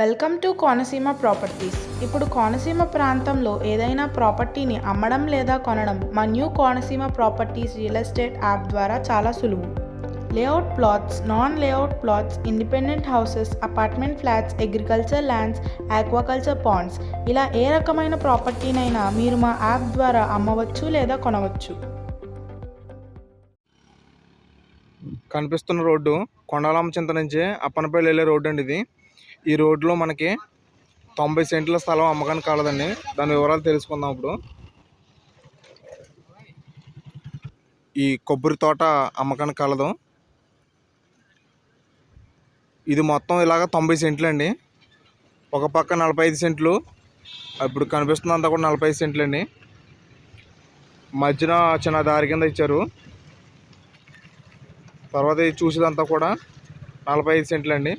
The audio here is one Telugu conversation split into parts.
Welcome to Konaseema properties. ఇప్పుడు కోనసీమ ప్రాంతంలో ఏదైనా ప్రాపర్టీని అమ్మడం లేదా కొనడం మా new Konaseema properties real estate app ద్వారా చాలా సులువు. Layout plots non layout plots independent houses apartment flats agriculture lands aquaculture ponds. ఇలా ఏ రకమైన ప్రాపర్టీనైనా మీరు మా యాప్ ద్వారా అమ్మవచ్చు లేదా కొనవచ్చు. కనిపిస్తున్న రోడ్డు కొండలామ చింత నుంచి అప్పనపల్లి వెళ్ళే రోడ్డు అండి ఇది. ఈ రోడ్లో మనకి తొంభై సెంట్ల స్థలం అమ్మకానికి కాలదండి దాని వివరాలు తెలుసుకుందాం ఇప్పుడు. ఈ కొబ్బరి తోట అమ్మకానికి కలదు. ఇది మొత్తం ఇలాగ తొంభై సెంట్లు అండి. ఒక పక్క నలభై ఐదు సెంట్లు ఇప్పుడు కనిపిస్తున్నంత కూడా నలభై ఐదు సెంట్లు అండి. మధ్యన చిన్న దారి కింద ఇచ్చారు. తర్వాత ఇది చూసేదంతా కూడా నలభై ఐదు సెంట్లు అండి.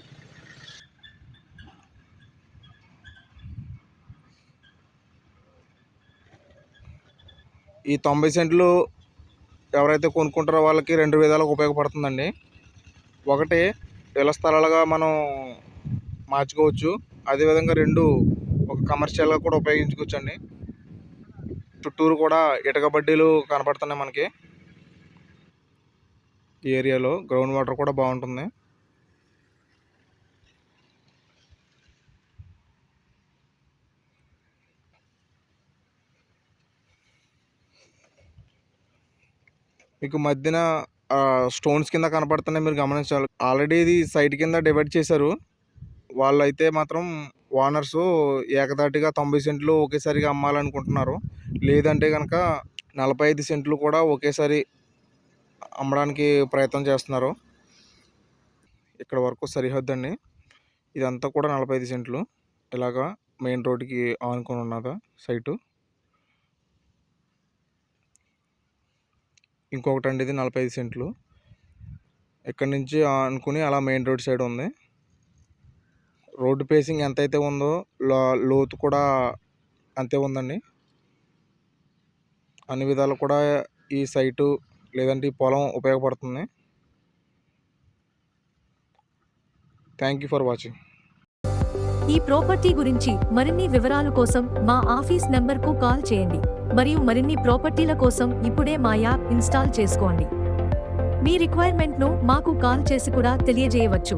ఈ తొంభై సెంట్లు ఎవరైతే కొనుక్కుంటారో వాళ్ళకి రెండు విధాలుగా ఉపయోగపడుతుందండి. ఒకటి ఇళ్ళ స్థలాలుగా మనం మార్చుకోవచ్చు. అదేవిధంగా రెండు ఒక కమర్షియల్గా కూడా ఉపయోగించుకోవచ్చు అండి చుట్టూరు కూడా ఇటక బడ్డీలు కనపడుతున్నాయి మనకి. ఈ ఏరియాలో గ్రౌండ్ వాటర్ కూడా బాగుంటుంది. మీకు మధ్యన స్టోన్స్ కింద కనపడుతున్నాయి మీరు గమనించాలి. ఆల్రెడీ ఇది సైట్ కింద డివైడ్ చేశారు. వాళ్ళు అయితే మాత్రం ఓనర్స్ ఏకదాటిగా తొంభై సెంట్లు ఒకేసారిగా అమ్మాలనుకుంటున్నారు. లేదంటే కనుక నలభై ఐదు సెంట్లు కూడా ఒకేసారి అమ్మడానికి ప్రయత్నం చేస్తున్నారు. ఇక్కడ వరకు సరిహద్దు అండి ఇదంతా కూడా నలభై ఐదు సెంట్లు. ఇలాగా మెయిన్ రోడ్డుకి ఆనుకొని ఉన్నదా సైటు ఇంకొకటి అండి ఇది నలభై ఐదు సెంట్లు. ఇక్కడి నుంచి అనుకుని అలా మెయిన్ రోడ్ సైడ్ ఉంది. రోడ్డు పేసింగ్ ఎంత అయితే ఉందో లో లోతు కూడా అంతే ఉందండి. అన్ని విధాలు కూడా ఈ సైటు లేదంటే ఈ పొలం ఉపయోగపడుతుంది. Thank you for watching. ఈ ప్రాపర్టీ గురించి మరిన్ని వివరాల కోసం మా ఆఫీస్ నెంబర్కు కాల్ చేయండి. మరియు మరిన్ని ప్రాపర్టీల కోసం ఇప్పుడే మా యాప్ ఇన్స్టాల్ చేసుకోండి. మీ రిక్వైర్మెంట్ను మాకు కాల్ చేసి కూడా తెలియజేయవచ్చు.